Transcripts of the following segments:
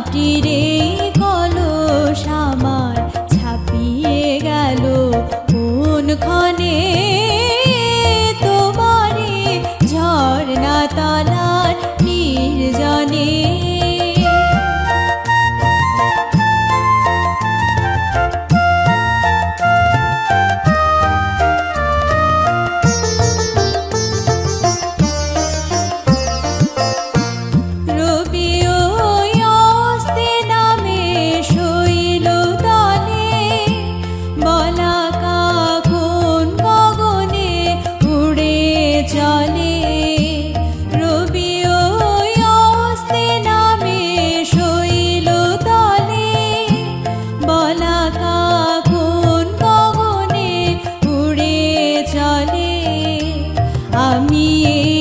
মাটির এই কলস ছাপিয়ে গেল কোন ক্ষণে? আমি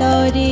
tôi đi